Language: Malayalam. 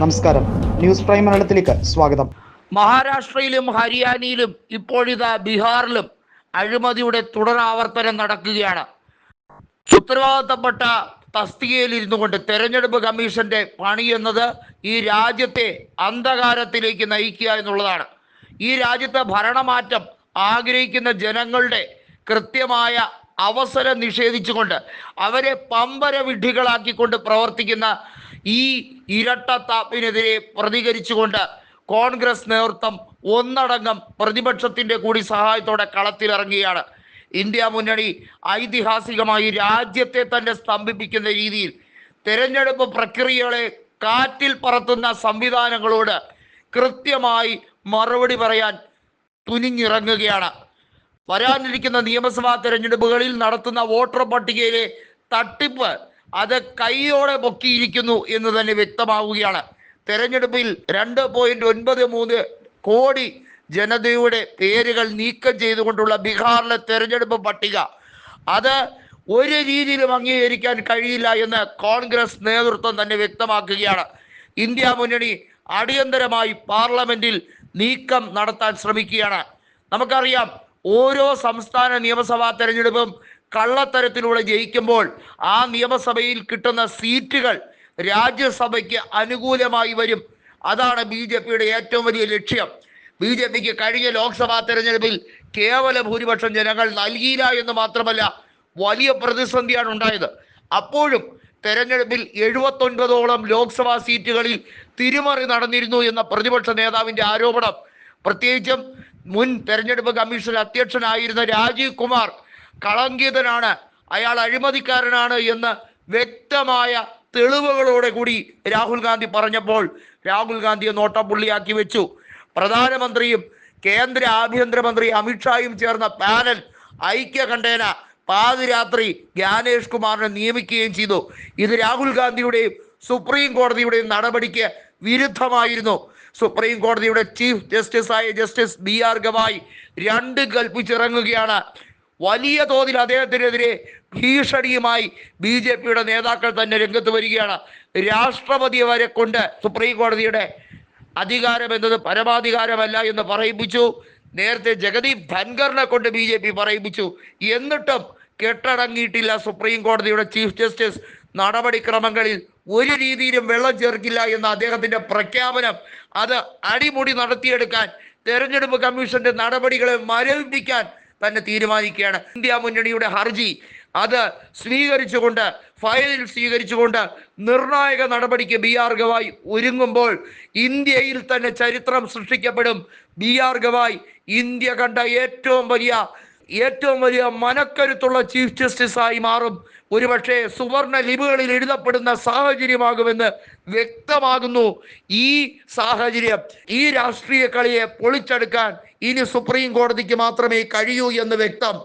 നമസ്കാരം. ന്യൂസ് പ്രൈം മലയാളത്തിലേക്ക് സ്വാഗതം. മഹാരാഷ്ട്രയിലും ഹരിയാനയിലും ഇപ്പോഴിതാ ബീഹാറിലും അഴിമതിയുടെ തുടരാവർത്തനം നടക്കുകയാണ്. ഉത്തരവാദിത്തപ്പെട്ട തസ്തികയിൽ ഇരുന്നു കൊണ്ട് തെരഞ്ഞെടുപ്പ് കമ്മീഷന്റെ പണി എന്നത് ഈ രാജ്യത്തെ അന്ധകാരത്തിലേക്ക് നയിക്കുക എന്നുള്ളതാണ്. ഈ രാജ്യത്തെ ഭരണമാറ്റം ആഗ്രഹിക്കുന്ന ജനങ്ങളുടെ കൃത്യമായ അവസരം നിഷേധിച്ചുകൊണ്ട് അവരെ പമ്പര വിഡ്ഢികളാക്കിക്കൊണ്ട് പ്രവർത്തിക്കുന്ന ഈ ഇരട്ടത്താപ്പിനെതിരെ പ്രതികരിച്ചുകൊണ്ട് കോൺഗ്രസ് നേതൃത്വം ഒന്നടങ്കം പ്രതിപക്ഷത്തിന്റെ കൂടി സഹായത്തോടെ കളത്തിലിറങ്ങുകയാണ്. ഇന്ത്യ മുന്നണി ഐതിഹാസികമായി രാജ്യത്തെ തന്നെ സ്തംഭിപ്പിക്കുന്ന രീതിയിൽ തെരഞ്ഞെടുപ്പ് പ്രക്രിയകളെ കാറ്റിൽ പറത്തുന്ന സംവിധാനങ്ങളോട് കൃത്യമായി മറുപടി പറയാൻ തുനിഞ്ഞിറങ്ങുകയാണ്. വരാനിരിക്കുന്ന നിയമസഭാ തെരഞ്ഞെടുപ്പുകളിൽ നടത്തുന്ന വോട്ടർ പട്ടികയിലെ തട്ടിപ്പ് അത് കൈയോടെ പൊക്കിയിരിക്കുന്നു എന്ന് തന്നെ വ്യക്തമാവുകയാണ്. തെരഞ്ഞെടുപ്പിൽ രണ്ട് പോയിന്റ് ഒൻപത് മൂന്ന് കോടി ജനതയുടെ പേരുകൾ നീക്കം ചെയ്തുകൊണ്ടുള്ള ബീഹാറിലെ തെരഞ്ഞെടുപ്പ് പട്ടിക. അത് ഒരു രീതിയിലും അംഗീകരിക്കാൻ കഴിയില്ല എന്ന് കോൺഗ്രസ് നേതൃത്വം തന്നെ വ്യക്തമാക്കുകയാണ്. ഇന്ത്യ മുന്നണി അടിയന്തരമായി പാർലമെന്റിൽ നീക്കം നടത്താൻ ശ്രമിക്കുകയാണ്. നമുക്കറിയാം ഓരോ സംസ്ഥാന നിയമസഭാ തെരഞ്ഞെടുപ്പും കള്ളത്തരത്തിലൂടെ ജയിക്കുമ്പോൾ ആ നിയമസഭയിൽ കിട്ടുന്ന സീറ്റുകൾ രാജ്യസഭയ്ക്ക് അനുകൂലമായി വരും. അതാണ് ബി ജെ പിയുടെ ഏറ്റവും വലിയ ലക്ഷ്യം. ബി ജെ പിക്ക് കഴിഞ്ഞ ലോക്സഭാ തെരഞ്ഞെടുപ്പിൽ കേവല ഭൂരിപക്ഷം ജനങ്ങൾ നൽകിയില്ല എന്ന് മാത്രമല്ല വലിയ പ്രതിസന്ധിയാണ് ഉണ്ടായത്. അപ്പോഴും തെരഞ്ഞെടുപ്പിൽ എഴുപത്തൊൻപതോളം ലോക്സഭാ സീറ്റുകളിൽ തിരിമറി നടന്നിരുന്നു എന്ന പ്രതിപക്ഷ നേതാവിന്റെ ആരോപണം. പ്രത്യേകിച്ചും മുൻ തെരഞ്ഞെടുപ്പ് കമ്മീഷൻ അധ്യക്ഷനായിരുന്ന രാജീവ് കുമാർ കളങ്കിതനാണ്. അയാൾ അഴിമതിക്കാരനാണ് എന്ന് വ്യക്തമായ തെളിവുകളോടെ കൂടി രാഹുൽ ഗാന്ധി പറഞ്ഞപ്പോൾ രാഹുൽ ഗാന്ധിയെ നോട്ടപ്പുള്ളിയാക്കി വെച്ചു. പ്രധാനമന്ത്രിയും കേന്ദ്ര ആഭ്യന്തരമന്ത്രി അമിത്ഷായും ചേർന്ന പാനൽ ഐക്യ കണ്ടേന പാതിരാത്രി ജ്ഞാനേഷ് കുമാറിനെ നിയമിക്കുകയും ചെയ്തു. ഇത് രാഹുൽ ഗാന്ധിയുടെയും സുപ്രീം കോടതിയുടെയും നടപടിക്ക് വിരുദ്ധമായിരുന്നു. സുപ്രീം കോടതിയുടെ ചീഫ് ജസ്റ്റിസായ ജസ്റ്റിസ് ബി ആർ ഗവായ് രണ്ട് കൽപ്പിച്ചിറങ്ങുകയാണ്. വലിയ തോതിൽ അദ്ദേഹത്തിനെതിരെ ഭീഷണിയുമായി ബി ജെ പിയുടെ നേതാക്കൾ തന്നെ രംഗത്ത് വരികയാണ്. രാഷ്ട്രപതിയെ വരെ കൊണ്ട് സുപ്രീം കോടതിയുടെ അധികാരം എന്നത് പരമാധികാരമല്ല എന്ന് പറയിപ്പിച്ചു. നേരത്തെ ജഗദീപ് ധൻഖറിനെ കൊണ്ട് ബി ജെ പി പറയിപ്പിച്ചു. എന്നിട്ടും കെട്ടടങ്ങിയിട്ടില്ല സുപ്രീം കോടതിയുടെ ചീഫ് ജസ്റ്റിസ്. നടപടിക്രമങ്ങളിൽ ഒരു രീതിയിലും വെള്ളം ചേർക്കില്ല എന്ന അദ്ദേഹത്തിന്റെ പ്രഖ്യാപനം. അത് അടിമുടി നടത്തിയെടുക്കാൻ തെരഞ്ഞെടുപ്പ് കമ്മീഷന്റെ നടപടികളെ മരവിപ്പിക്കാൻ തന്നെ തീരുമാനിക്കുകയാണ്. ഇന്ത്യ മുന്നണിയുടെ ഹർജി അത് സ്വീകരിച്ചുകൊണ്ട് ഫയലിൽ സ്വീകരിച്ചുകൊണ്ട് നിർണായക നടപടിക്ക് ബി ആർ ഗവായ് ഒരുങ്ങുമ്പോൾ ഇന്ത്യയിൽ തന്നെ ചരിത്രം സൃഷ്ടിക്കപ്പെടും. ബി ആർ ഗവായ് ഇന്ത്യ കണ്ട ഏറ്റവും വലിയ ഏറ്റവും വലിയ മനക്കരുത്തുള്ള ചീഫ് ജസ്റ്റിസ് ആയി മാറും. ഒരുപക്ഷെ സുവർണ ലിപികളിൽ എഴുതപ്പെടുന്ന സാഹചര്യമാകുമെന്ന് വ്യക്തമാകുന്നു ഈ സാഹചര്യം ഈ രാഷ്ട്രീയ കളിയെ പൊളിച്ചെടുക്കാൻ ഇനി സുപ്രീം കോടതിക്ക് മാത്രമേ കഴിയൂ എന്ന് വ്യക്തം.